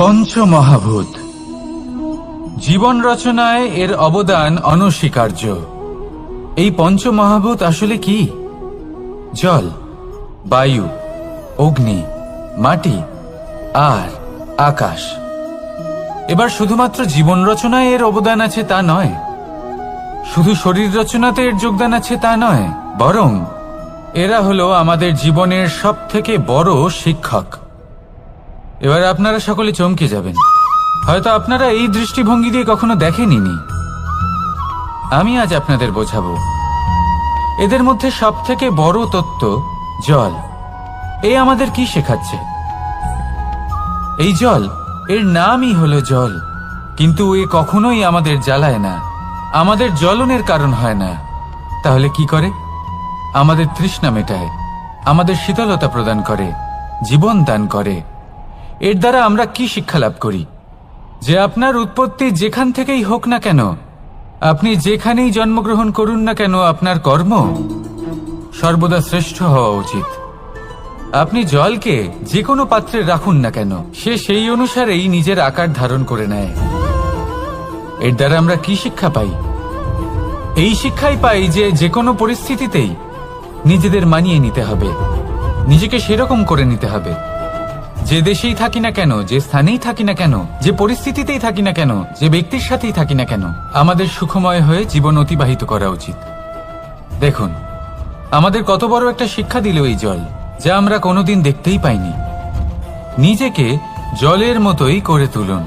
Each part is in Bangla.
পঞ্চমহাভূত। জীবন রচনায় এর অবদান অনস্বীকার্য। এই পঞ্চমহাভূত আসলে কি? জল, বায়ু, অগ্নি, মাটি, আর আকাশ। এবার শুধুমাত্র জীবন রচনায় এর অবদান আছে তা নয়, শুধু শরীর রচনাতে এর যোগদান আছে তা নয়, বরং এরা হলো আমাদের জীবনের সব থেকে বড় শিক্ষক। এবার আপনারা সকলে চমকে যাবেন। হয়তো আপনারা এই দৃষ্টিভঙ্গি দিয়ে কখনো দেখেনি আমি আজ আপনাদের বোঝাবো। এদের মধ্যে সব থেকে বড় তত্ত্ব জল। এ আমাদের কি শেখাচ্ছে? এই জল, এর নামই হলো জল। কিন্তু এ কখনোই আমাদের জ্বালায় না। আমাদের জ্বলনের কারণ হয় না। তাহলে কি করে? আমাদের তৃষ্ণা মেটায়। আমাদের শীতলতা প্রদান করে। জীবন দান করে। এর দ্বারা আমরা কি শিক্ষা লাভ করি? যে আপনার উৎপত্তি যেখান থেকেই হোক না কেন, আপনি যেখানেই জন্মগ্রহণ করুন না কেন, আপনার কর্ম সর্বদা শ্রেষ্ঠ হওয়া উচিত। আপনি জলকে যে কোনো পাত্রে রাখুন না কেন, সে সেই অনুসারেই নিজের আকার ধারণ করে নেয়। এর দ্বারা আমরা কি শিক্ষা পাই? এই শিক্ষাই পাই যে যে কোনো পরিস্থিতিতেই নিজেদের মানিয়ে নিতে হবে, নিজেকে সেরকম করে নিতে হবে। যে দেশেই থাকি না কেন, যে স্থানেই থাকি না কেন, যে পরিস্থিতিতেই থাকি না কেন, যে ব্যক্তির সাথেই থাকি না কেন, আমাদের সুখময় হয়ে জীবন অতিবাহিত করা উচিত। দেখুন, আমাদের কত বড় একটা শিক্ষা দিল এই জল, যা আমরা কোনোদিন দেখতেই পাইনি। নিজেকে জলের মতোই করে তুলুন।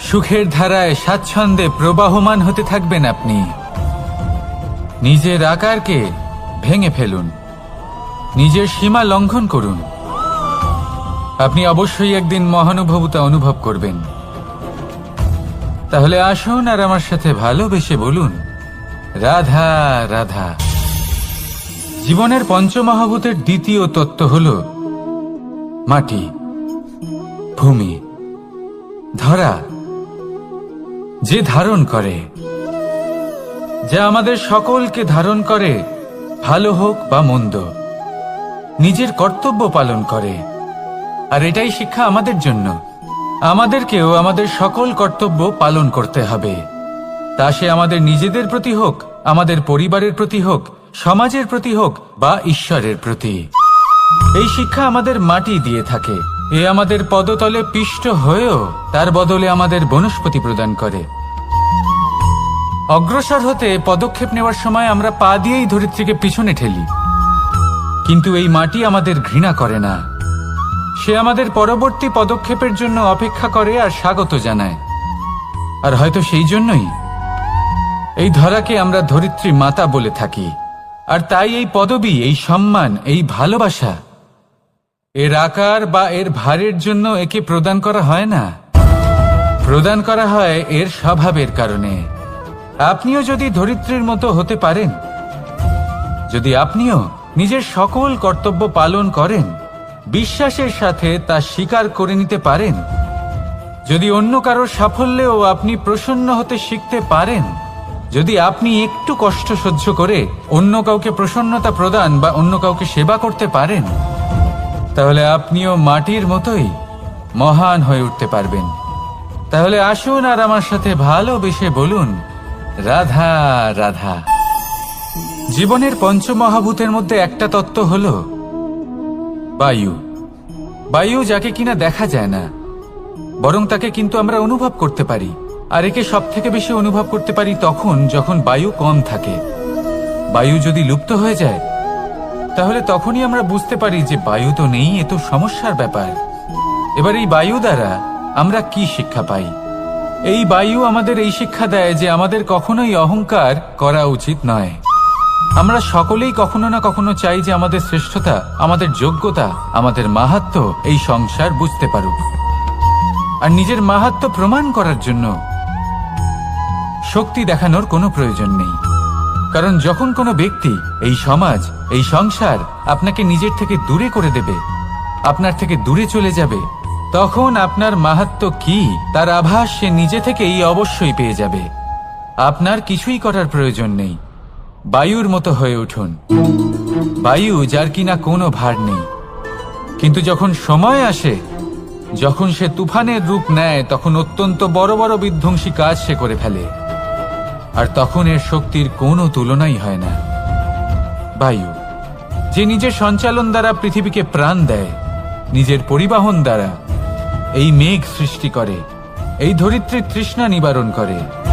সুখের ধারায় স্বাচ্ছন্দ্যে প্রবাহমান হতে থাকবেন আপনি। নিজের আকারকে ভেঙে ফেলুন। নিজের সীমা লঙ্ঘন করুন। আপনি অবশ্যই একদিন মহানুভবতা অনুভব করবেন। তাহলে আসুন আর আমার সাথে ভালোবেসে বলুন, রাধা রাধা। জীবনের পঞ্চমহাভূতের দ্বিতীয় তত্ত্ব হল মাটি, ভূমি, ধরা, যে ধারণ করে, যা আমাদের সকলকে ধারণ করে, ভালো হোক বা মন্দ, নিজের কর্তব্য পালন করে। আর এটাই শিক্ষা আমাদের জন্য। আমাদেরকেও আমাদের সকল কর্তব্য পালন করতে হবে। তা সে আমাদের নিজেদের প্রতি হোক, আমাদের পরিবারের প্রতি হোক, সমাজের প্রতি হোক বা ঈশ্বরের প্রতি। এই শিক্ষা আমাদের মাটি দিয়ে থাকে। এ আমাদের পদতলে পিষ্ট হয়েও তার বদলে আমাদের বনস্পতি প্রদান করে। অগ্রসর হতে পদক্ষেপ নেওয়ার সময় আমরা পা দিয়েই ধরিত্রীকে পিছনে ঠেলি। কিন্তু এই মাটি আমাদের ঘৃণা করে না। সে আমাদের পরবর্তী পদক্ষেপের জন্য অপেক্ষা করে আর স্বাগত জানায়। আর হয়তো সেই জন্যই এই ধরাকে আমরা ধরিত্রী মাতা বলে থাকি। আর তাই এই পদবি, এই সম্মান, এই ভালোবাসা, এর আকার বা এর ভারের জন্য একে প্রদান করা হয় না। প্রদান করা হয় এর স্বভাবের কারণে। আপনিও যদি ধরিত্রীর মতো হতে পারেন, যদি আপনিও নিজের সকল কর্তব্য পালন করেন বিশ্বাসের সাথে তা স্বীকার করে নিতে পারেন। যদি অন্য কারোর সাফল্যেও আপনি প্রসন্ন হতে শিখতে পারেন, যদি আপনি একটু কষ্ট সহ্য করে অন্য কাউকে প্রসন্নতা প্রদান বা অন্য কাউকে সেবা করতে পারেন, তাহলে আপনিও মাটির মতোই মহান হয়ে উঠতে পারবেন। তাহলে আসুন আর আমার সাথে ভালোবেসে বলুন, রাধা রাধা। জীবনের পঞ্চমহাভূতের মধ্যে একটা তত্ত্ব হল বায়ু। বায়ু যাকে কিনা দেখা যায় না। বরং তাকে কিন্তু আমরা অনুভব করতে পারি। আর একে সব থেকে বেশি অনুভব করতে পারি তখন যখন বায়ু কম থাকে। বায়ু যদি লুপ্ত হয়ে যায়, তাহলে তখনই আমরা বুঝতে পারি যে বায়ু তো নেই, এ তো সমস্যার ব্যাপার। এবার এই বায়ু দ্বারা আমরা কি শিক্ষা পাই? এই বায়ু আমাদের এই শিক্ষা দেয় যে আমাদের কখনোই অহংকার করা উচিত নয়। আমরা সকলেই কখনো না কখনো চাই যে আমাদের শ্রেষ্ঠতা, আমাদের যোগ্যতা, আমাদের মাহাত্ম এই সংসার বুঝতে পারুক। আর নিজের মাহাত্ম প্রমাণ করার জন্য শক্তি দেখানোর কোনো প্রয়োজন নেই। কারণ যখন কোনো ব্যক্তি এই সমাজ, এই সংসার আপনাকে নিজের থেকে দূরে করে দেবে, আপনার থেকে দূরে চলে যাবে, তখন আপনার মাহাত্ম কি, তার আভাস সে নিজে থেকেই অবশ্যই পেয়ে যাবে। আপনার কিছুই করার প্রয়োজন নেই। বায়ুর মতো হয়ে উঠুন। বায়ু যার কিনা কোনো ভার নেই। কিন্তু যখন সময় আসে, যখন সে তুফানের রূপ নেয়, তখন অত্যন্ত বড় বড় বিধ্বংসী কাজ সে করে ফেলে। আর তখন এর শক্তির কোনো তুলনাই হয় না। বায়ু, যে নিজের সঞ্চালন দ্বারা পৃথিবীকে প্রাণ দেয়, নিজের পরিবহন দ্বারা, এই মেঘ সৃষ্টি করে, এই ধরিত্রীর তৃষ্ণা নিবারণ করে।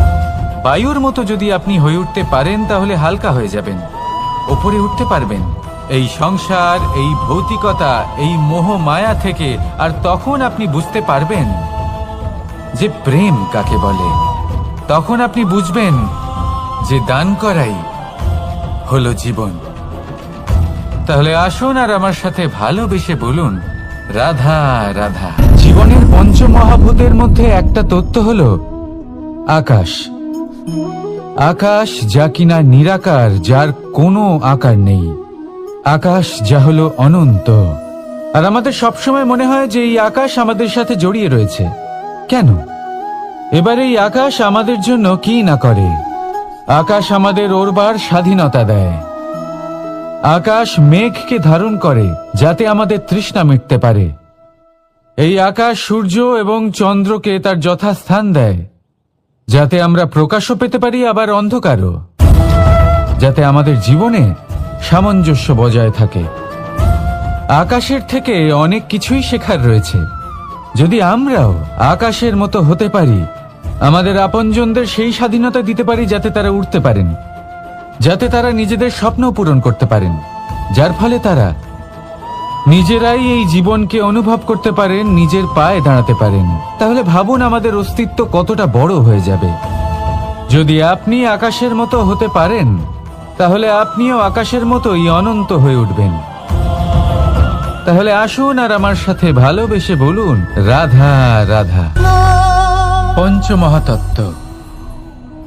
বায়ুর মতো যদি আপনি হয়ে উঠতে পারেন, তাহলে হালকা হয়ে যাবেন। ওপরে উঠতে পারবেন। এই সংসার, এই ভৌতিকতা, এই মোহ মায়া থেকে আর তখন আপনি বুঝতে পারবেন যে প্রেম কাকে বলে। তখন আপনি বুঝবেন যে দান করাই হলো জীবন। তাহলে আসুন আর আমার সাথে ভালোবেসে বলুন, রাধা রাধা। জীবনের পঞ্চমহাভূতের মধ্যে একটা তত্ত্ব হলো আকাশ। আকাশ যা কিনা নিরাকার, যার কোনো আকার নেই। আকাশ যা হলো অনন্ত। আর আমাদের সবসময় মনে হয় যে এই আকাশ আমাদের সাথে জড়িয়ে রয়েছে। কেন? এবার এই আকাশ আমাদের জন্য কি না করে? আকাশ আমাদের ওরবার স্বাধীনতা দেয়। আকাশ মেঘকে ধারণ করে, যাতে আমাদের তৃষ্ণা মিটতে পারে। এই আকাশ সূর্য এবং চন্দ্রকে তার যথাস্থান দেয়। যাতে আমরা প্রকাশও পেতে পারি, আবার অন্ধকারও। যাতে আমাদের জীবনে সামঞ্জস্য বজায় থাকে। আকাশের থেকে অনেক কিছুই শেখার রয়েছে। যদি আমরাও আকাশের মতো হতে পারি, আমাদের আপনজনদের সেই স্বাধীনতা দিতে পারি যাতে তারা উঠতে পারেন। যাতে তারা নিজেদের স্বপ্ন পূরণ করতে পারেন। যার ফলে তারা নিজেরাই এই জীবনকে অনুভব করতে পারেন, নিজের পায়ে দাঁড়াতে পারেন। তাহলে ভাবুন আমাদের অস্তিত্ব কতটা বড় হয়ে যাবে। যদি আপনি আকাশের মতো হতে পারেন, তাহলে আপনিও আকাশের মতোই অনন্ত হয়ে উঠবেন। তাহলে আসুন আর আমার সাথে ভালোবেসে বলুন, রাধা রাধা। পঞ্চমহাতত্ত্ব।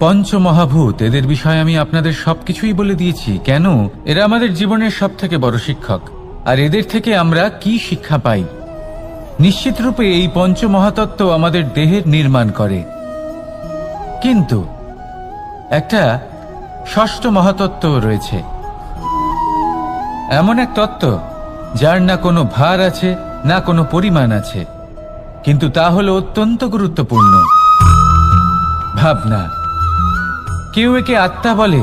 পঞ্চমহাভূত, এদের বিষয়ে আমি আপনাদের সবকিছুই বলে দিয়েছি। কেন? এরা আমাদের জীবনের সব থেকে বড় শিক্ষক। আর এদের থেকে আমরা কি শিক্ষা পাই? নিশ্চিত রূপে এই পঞ্চমহাতত্ত্ব আমাদের দেহের নির্মাণ করে। কিন্তু একটা ষষ্ঠ মহাতত্ত্ব রয়েছে। এমন এক তত্ত্ব যার না কোনো ভার আছে, না কোনো পরিমাণ আছে, কিন্তু তা হলো অত্যন্ত গুরুত্বপূর্ণ। ভাবনা। কেউ একে আত্মা বলে,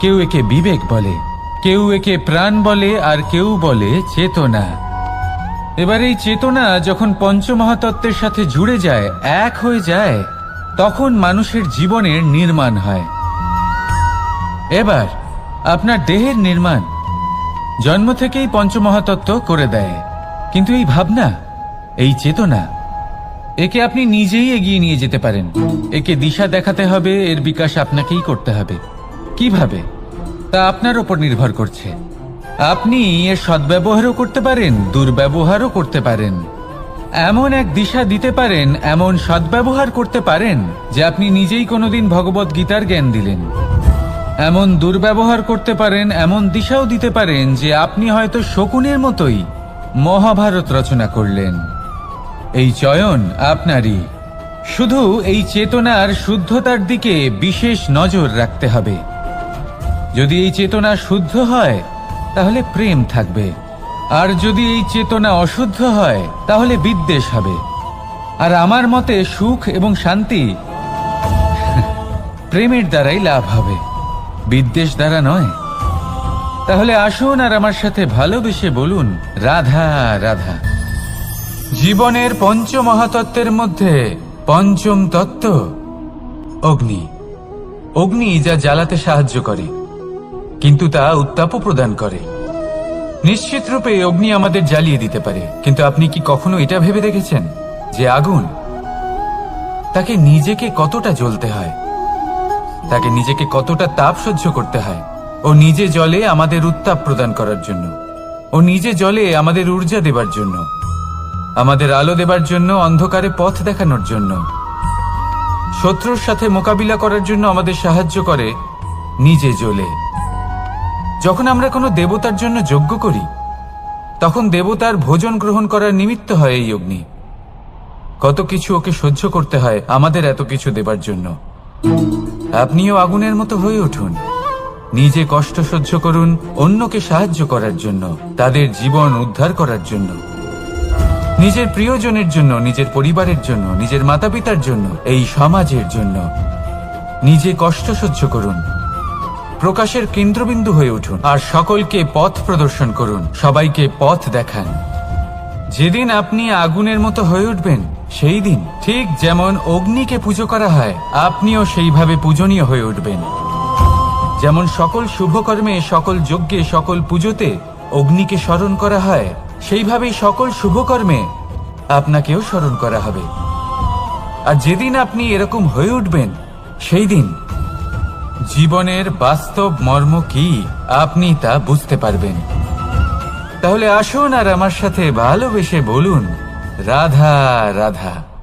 কেউ একে বিবেক বলে। কেউ একে প্রাণ বলে আর কেউ বলে চেতনা। এবার এই চেতনা যখন পঞ্চমহাতত্ত্বের সাথে জুড়ে যায়, এক হয়ে যায়, তখন মানুষের জীবনের নির্মাণ হয়। এবার আপনার দেহের নির্মাণ। জন্ম থেকেই পঞ্চমহাতত্ত্ব করে দেয়। কিন্তু এই ভাবনা, এই চেতনা, একে আপনি নিজেই এগিয়ে নিয়ে যেতে পারেন। একে দিশা দেখাতে হবে, এর বিকাশ আপনাকেই করতে হবে। কীভাবে? তা আপনার ওপর নির্ভর করছে। আপনি এর সদ্ব্যবহারও করতে পারেন, দুর্ব্যবহারও করতে পারেন। এমন এক দিশা দিতে পারেন, এমন সদ্ব্যবহার করতে পারেন, যে আপনি নিজেই কোনোদিন ভগবত গীতার জ্ঞান দিলেন। এমন দুর্ব্যবহার করতে পারেন, এমন দিশাও দিতে পারেন, যে আপনি হয়তো শকুনের মতোই মহাভারত রচনা করলেন। এই চয়ন আপনারই। শুধু এই চেতনার শুদ্ধতার দিকে বিশেষ নজর রাখতে হবে। যদি এই চেতনা শুদ্ধ হয়, তাহলে প্রেম থাকবে। আর যদি এই চেতনা অশুদ্ধ হয়, তাহলে বিদ্বেষ হবে। আর আমার মতে সুখ এবং শান্তি প্রেমের দ্বারাই লাভ হবে। বিদ্বেষ দ্বারা নয়। তাহলে আসুন আর আমার সাথে ভালোবেসে বলুন, রাধা রাধা। জীবনের পঞ্চ মহাতত্ত্বের মধ্যে পঞ্চম তত্ত্ব, অগ্নি। অগ্নি যা জ্বালাতে সাহায্য করে। কিন্তু তা উত্তাপও প্রদান করে। নিশ্চিত রূপে অগ্নি আমাদের জ্বালিয়ে দিতে পারে। কিন্তু আপনি কি কখনো এটা ভেবে দেখেছেন? যে আগুন তাকে নিজেকে কতটা জ্বলতে হয়? তাকে নিজেকে কতটা তাপ সহ্য করতে হয়? ও নিজে জলে আমাদের উত্তাপ প্রদান করার জন্য। ও নিজে জলে আমাদের ঊর্জা দেবার জন্য। আমাদের আলো দেবার জন্য, অন্ধকারে পথ দেখানোর জন্য। শত্রুর সাথে মোকাবিলা করার জন্য আমাদের সাহায্য করে নিজে জ্বলে। যখন আমরা কোনো দেবতার জন্য যজ্ঞ করি, তখন দেবতার ভোজন গ্রহণ করার নিমিত্ত হয় এই অগ্নি। কত কিছু ওকে সহ্য করতে হয় আমাদের এত কিছু দেবার জন্য। আপনিও আগুনের মতো হয়ে উঠুন। নিজে কষ্ট সহ্য করুন অন্যকে সাহায্য করার জন্য, তাদের জীবন উদ্ধার করার জন্য। নিজের প্রিয়জনের জন্য, নিজের পরিবারের জন্য, নিজের মাতা পিতার জন্য, এই সমাজের জন্য। নিজে কষ্ট সহ্য করুন। প্রকাশের কেন্দ্রবিন্দু হয়ে উঠুন আর সকলকে পথ প্রদর্শন করুন। সবাইকে পথ দেখান। যেদিন আপনি আগুনের মতো হয়ে উঠবেন, সেই দিন ঠিক যেমন অগ্নিকে পুজো করা হয়, আপনিও সেইভাবে পূজনীয় হয়ে উঠবেন। যেমন সকল শুভকর্মে, সকল যজ্ঞে, সকল পুজোতে অগ্নিকে স্মরণ করা হয়, সেইভাবেই সকল শুভকর্মে আপনাকেও স্মরণ করা হবে। আর যেদিন আপনি এরকম হয়ে উঠবেন, সেই দিন জীবনের বাস্তব মর্ম কি? আপনি তা বুঝতে পারবেন। তাহলে আসুন আর আমার সাথে ভালোবেসে বলুন, রাধা রাধা।